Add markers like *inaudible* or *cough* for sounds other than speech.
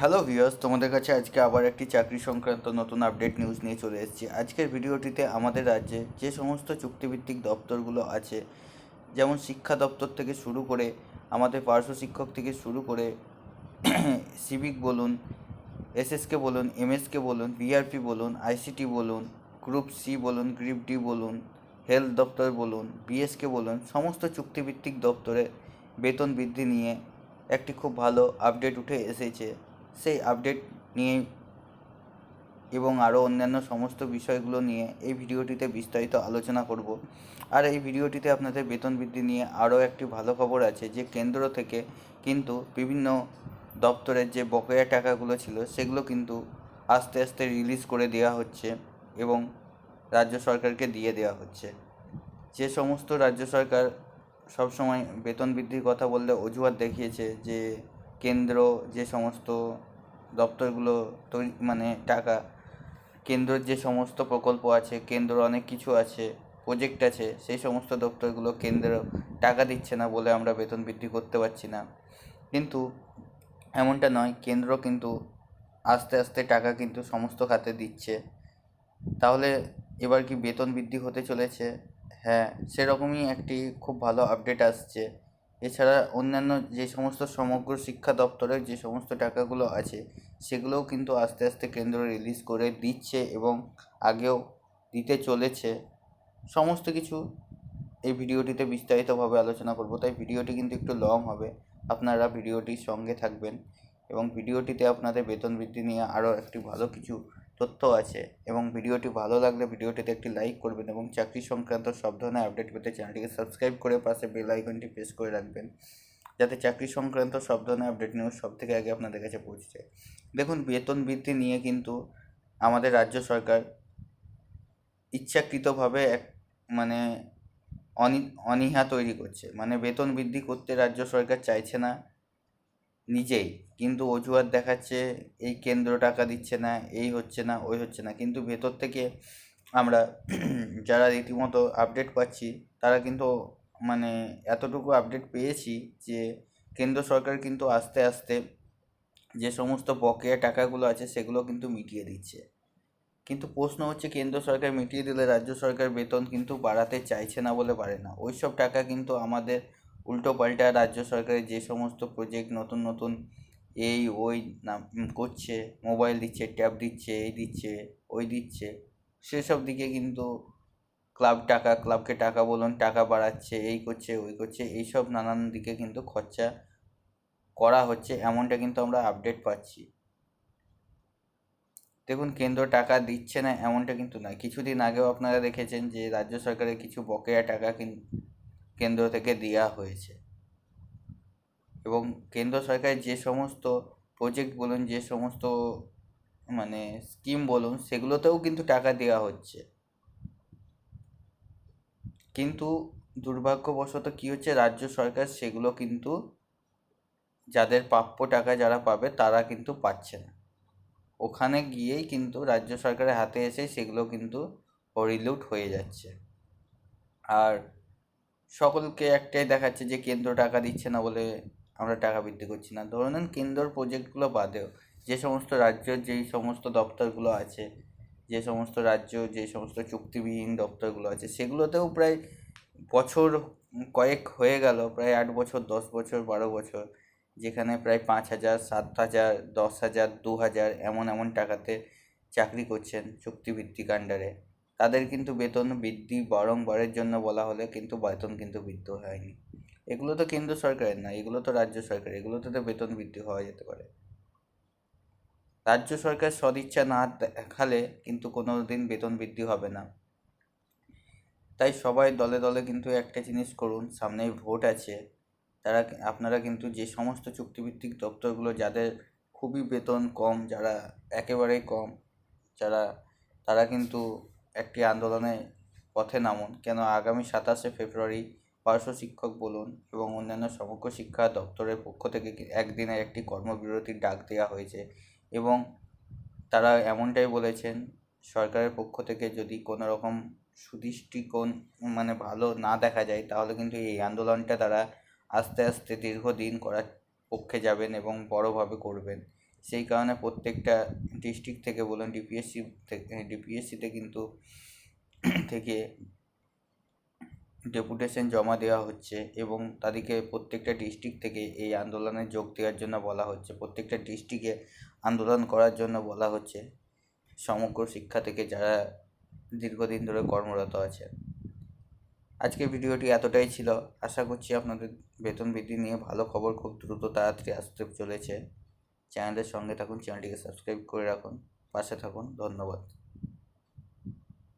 Hello viewers তোমাদের কাছে আজকে আবার একটি চাকরি সংক্রান্ত নতুন আপডেট নিউজ নিয়ে চলে এসেছি। আজকের ভিডিওটিতে আমাদের রাজ্যে যে সমস্ত চুক্তিভিত্তিক দপ্তরগুলো আছে, যেমন শিক্ষা দপ্তর থেকে শুরু করে, আমাদের পার্শ্ব শিক্ষক থেকে শুরু করে *coughs* সিভিক বলুন এসএসকে বলুন এমএসকে বলুন বিআরপি বলুন আইসিটি বলুন গ্রুপ সি বলুন গ্রুপ ডি বলুন হেলথ দপ্তর বলুন বিএসকে বলুন, সমস্ত চুক্তিভিত্তিক দপ্তরে বেতন বৃদ্ধি নিয়ে একটি খুব ভালো আপডেট উঠে এসেছে। সেই আপডেট নিয়ে এবং আরও অন্যান্য সমস্ত বিষয়গুলো নিয়ে এই ভিডিওটিতে বিস্তারিত আলোচনা করব। আর এই ভিডিওটিতে আপনাদের বেতন বৃদ্ধি নিয়ে আরও একটি ভালো খবর আছে যে কেন্দ্র থেকে কিন্তু বিভিন্ন দপ্তরের যে বকেয়া টাকাগুলো ছিল সেগুলো কিন্তু আস্তে আস্তে রিলিজ করে দেওয়া হচ্ছে এবং রাজ্য সরকারকে দিয়ে দেওয়া হচ্ছে। যে সমস্ত রাজ্য সরকার সবসময় বেতন বৃদ্ধির কথা বললে অজুহাত দেখিয়েছে যে কেন্দ্র যে সমস্ত দপ্তরগুলো তৈরি মানে টাকা। কেন্দ্রের যে সমস্ত প্রকল্প আছে কেন্দ্র অনেক কিছু আছে প্রজেক্ট আছে, সেই সমস্ত দপ্তরগুলো কেন্দ্র টাকা দিচ্ছে না বলে আমরা বেতন বৃদ্ধি করতে পারছি না। কিন্তু এমনটা নয়, কেন্দ্র কিন্তু আস্তে আস্তে টাকা কিন্তু সমস্ত খাতে দিচ্ছে। তাহলে এবার কি বেতন বৃদ্ধি হতে চলেছে? হ্যাঁ সেরকমই একটি খুব ভালো আপডেট আসছে। এছাড়া অন্যান্য যে সমস্ত সমগ্র শিক্ষা দপ্তরের যে সমস্ত টাকাগুলো আছে, সেগুলোও কিন্তু আস্তে আস্তে কেন্দ্র রিলিজ করে দিচ্ছে এবং আগেও দিতে চলেছে। সমস্ত কিছু এই ভিডিওটিতে বিস্তারিতভাবে আলোচনা করব, তাই ভিডিওটি কিন্তু একটু লং হবে। আপনারা ভিডিওটির সঙ্গে থাকবেন এবং ভিডিওটিতে আপনাদের বেতন বৃদ্ধি নিয়ে আরও একটি ভালো কিছু তথ্য আছে এবং ভিডিওটি ভালো লাগলে ভিডিওটিতে একটি লাইক করবেন এবং চাকরি সংক্রান্ত সব ধরনের আপডেট পেতে চ্যানেলটিকে সাবস্ক্রাইব করে পাশে বেল আইকনটি প্রেস করে রাখবেন, যাতে চাকরি সংক্রান্ত সব ধরনের আপডেট নিউজ সব থেকে আগে আপনাদের কাছে পৌঁছে দেখুন, বেতন বৃদ্ধি নিয়ে কিন্তু আমাদের রাজ্য সরকার ইচ্ছাকৃতভাবে এক মানে অনি, অনীহা তৈরি করছে। মানে বেতন বৃদ্ধি করতে রাজ্য সরকার চাইছে না। নিজেই। কিন্তু অজুহাত দেখাচ্ছে, এই কেন্দ্র টাকা দিচ্ছে না, এই হচ্ছে না, ওই হচ্ছে না। কিন্তু ভেতর থেকে আমরা *clears throat* যারা রীতিমতো আপডেট পাচ্ছি, তারা কিন্তু মানে এতটুকু আপডেট পেয়েছি যে, কেন্দ্র সরকার কিন্তু আস্তে আস্তে যে সমস্ত বকেয়া টাকাগুলো আছে, সেগুলো কিন্তু মিটিয়ে দিচ্ছে। কিন্তু প্রশ্ন হচ্ছে, কেন্দ্র সরকার মিটিয়ে দিলে রাজ্য সরকার বেতন কিন্তু বাড়াতে চাইছে না বলে পারে না। ওই সব টাকা কিন্তু আমাদের উল্টো পাল্টা রাজ্য সরকারের যে সমস্ত প্রজেক্ট নতুন নতুন এই ওই নাম করছে মোবাইল দিচ্ছে ট্যাব দিচ্ছে, এই দিচ্ছে, ওই দিচ্ছে, সেসব দিকে কিন্তু ক্লাব টাকা ক্লাবকে টাকা বলুন, টাকা বাড়াচ্ছে, এই করছে, ওই করছে, এইসব নানান দিকে কিন্তু খরচা করা হচ্ছে, এমনটা কিন্তু আমরা আপডেট পাচ্ছি। দেখুন, কেন্দ্র টাকা দিচ্ছে না, এমনটা কিন্তু নয়। কিছুদিন আগেও আপনারা দেখেছেন যে রাজ্য সরকারের কিছু বকেয়া টাকা কেন্দ্র থেকে দেওয়া হয়েছে। এবং কেন্দ্র সরকারের যে সমস্ত প্রজেক্ট বলুন, যে সমস্ত মানে স্কিম বলুন, সেগুলোতেও কিন্তু টাকা দেওয়া হচ্ছে। কিন্তু দুর্ভাগ্যবশত কী হচ্ছে, রাজ্য সরকার সেগুলো কিন্তু যাদের প্রাপ্য টাকা যারা পাবে, তারা কিন্তু পাচ্ছে না। ওখানে গিয়েই কিন্তু রাজ্য সরকারের হাতে এসে সেগুলো কিন্তু হরিলুট হয়ে যাচ্ছে। আর সকলকে একটাই দেখাচ্ছে যে কেন্দ্র টাকা দিচ্ছে না বলে আমরা টাকা বৃদ্ধি করছি না। ধরে নেন কেন্দ্রর প্রজেক্টগুলো বাদেও যে সমস্ত রাজ্য যেই সমস্ত দপ্তরগুলো আছে, যে সমস্ত রাজ্য, যে সমস্ত চুক্তিবিহীন দপ্তরগুলো আছে, সেগুলোতেও প্রায় বছর কয়েক হয়ে গেল, প্রায় আট বছর, দশ বছর, বারো বছর, যেখানে প্রায় পাঁচ হাজার, সাত হাজার, দশ হাজার, দু হাজার এমন এমন টাকাতে চাকরি করছেন চুক্তিভিত্তিক আন্ডারে তাদের কিন্তু বেতন বৃদ্ধি বারংবারের জন্য বলা হলে কিন্তু বেতন কিন্তু বৃদ্ধি হয়নি। এগুলো তো কেন্দ্র সরকারের না, এগুলো তো রাজ্য সরকার এগুলোতে তো বেতন বৃদ্ধি হওয়া যেতে পারে। রাজ্য সরকার সদিচ্ছা না দেখালে কিন্তু কোনো দিন বেতন বৃদ্ধি হবে না। তাই সবাই দলে দলে কিন্তু একটা জিনিস করুন সামনেই ভোট আছে, তারা আপনারা কিন্তু যে সমস্ত চুক্তিভিত্তিক দপ্তরগুলো যাদের খুবই বেতন কম, যারা একেবারেই কম, যারা, তারা কিন্তু একটি আন্দোলনে পথে নামুন। কেন আগামী সাতাশে ফেব্রুয়ারি পার্শ্ব শিক্ষক বলুন এবং অন্যান্য সমগ্র শিক্ষা দপ্তরের পক্ষ থেকে একদিনের একটি কর্মবিরতির ডাক দেওয়া হয়েছে এবং তারা এমনটাই বলেছেন, সরকারের পক্ষ থেকে যদি কোনো রকম সুদৃষ্টিকোণ মানে ভালো না দেখা যায়, তাহলে কিন্তু এই আন্দোলনটা তারা আস্তে আস্তে দীর্ঘদিন করার পক্ষে যাবেন এবং বড়োভাবে করবেন। সেই কারণে প্রত্যেকটা ডিস্ট্রিক্ট থেকে বলুন ডিপিএসসি থেকে ডিপিএসসিতে কিন্তু থেকে ডেপুটেশন জমা দেওয়া হচ্ছে এবং তাদেরকে প্রত্যেকটা ডিস্ট্রিক্ট থেকে এই আন্দোলনে যোগ দেওয়ার জন্য বলা হচ্ছে। প্রত্যেকটা ডিস্ট্রিক্টে আন্দোলন করার জন্য বলা হচ্ছে। সমগ্র শিক্ষা থেকে যারা দীর্ঘদিন ধরে কর্মরত আছে। আজকের ভিডিওটি এতটাই ছিল। আশা করছি আপনাদের বেতন বৃদ্ধি নিয়ে ভালো খবর খুব দ্রুত তাড়াতাড়ি আসতে চলেছে। চ্যানেলের সঙ্গে থাকুন চ্যানেলটিকে সাবস্ক্রাইব করে রাখুন পাশে থাকুন ধন্যবাদ।